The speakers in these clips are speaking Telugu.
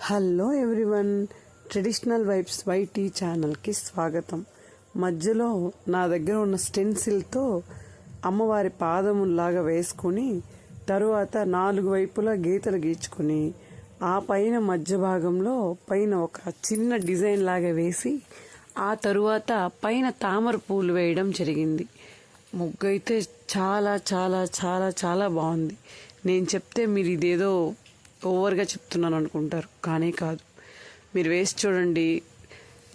Hello everyone. Traditional vibes YT ఛానల్కి స్వాగతం. మధ్యలో నా దగ్గర ఉన్న స్టెన్సిల్తో అమ్మవారి పాదములాగా వేసుకుని తరువాత నాలుగు వైపులా గీతలు గీచుకుని ఆ పైన మధ్య భాగంలో పైన ఒక చిన్న డిజైన్ లాగా వేసి ఆ తరువాత పైన తామర పూలు వేయడం జరిగింది. ముగ్గు అయితే చాలా చాలా చాలా చాలా బాగుంది. నేను చెప్తే మీరు ఇదేదో ఓవర్గా చెప్తున్నాను అనుకుంటారు. కానీ కాదు. మీరు వేసి చూడండి.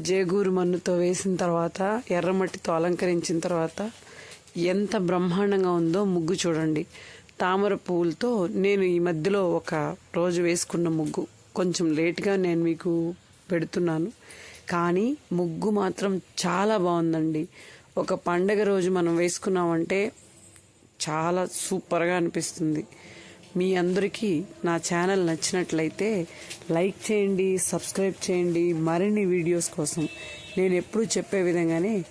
జేగూరు మన్నుతో వేసిన తర్వాత ఎర్రమట్టితో అలంకరించిన తర్వాత ఎంత బ్రహ్మాండంగా ఉందో ముగ్గు చూడండి. తామర పువ్వులతో నేను ఈ మధ్యలో ఒక రోజు వేసుకున్న ముగ్గు. కొంచెం లేట్గా నేను మీకు పెడుతున్నాను. కానీ ముగ్గు మాత్రం చాలా బాగుందండి. ఒక పండగ రోజు మనం వేసుకున్నామంటే చాలా సూపర్గా అనిపిస్తుంది. మీ అందరికీ నా ఛానల్ నచ్చినట్లయితే లైక్ చేయండి సబ్స్క్రైబ్ చేయండి మరిన్ని వీడియోస్ కోసం. నేను ఎప్పుడు చెప్పే విధంగానే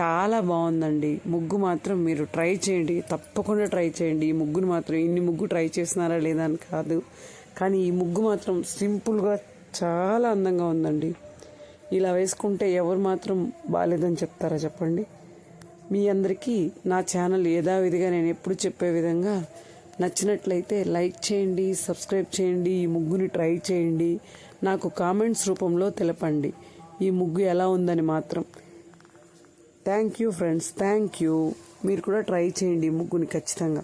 చాలా బాగుందండి. ముగ్గు మాత్రం మీరు ట్రై చేయండి. తప్పకుండా ట్రై చేయండి. ఈ ముగ్గును మాత్రం ఇన్ని ముగ్గు ట్రై చేసినారా లేదా అని కాదు. కానీ ఈ ముగ్గు మాత్రం సింపుల్గా చాలా అందంగా ఉందండి. ఇలా వేసుకుంటే ఎవరు మాత్రం బాగాలేదని చెప్తారా చెప్పండి? మీ అందరికీ నా ఛానల్ యథావిధిగా నేను ఎప్పుడు చెప్పే విధంగా నచ్చినట్లయితే లైక్ చేయండి సబ్స్క్రైబ్ చేయండి ఈ ముగ్గుని ట్రై చేయండి. నాకు కామెంట్స్ రూపంలో తెలపండి. ఈ ముగ్గు ఎలా ఉందని మాత్రం. Thank you friends thank you. మీరు కూడా ట్రై చేయండి ఈ ముగ్గుని ఖచ్చితంగా.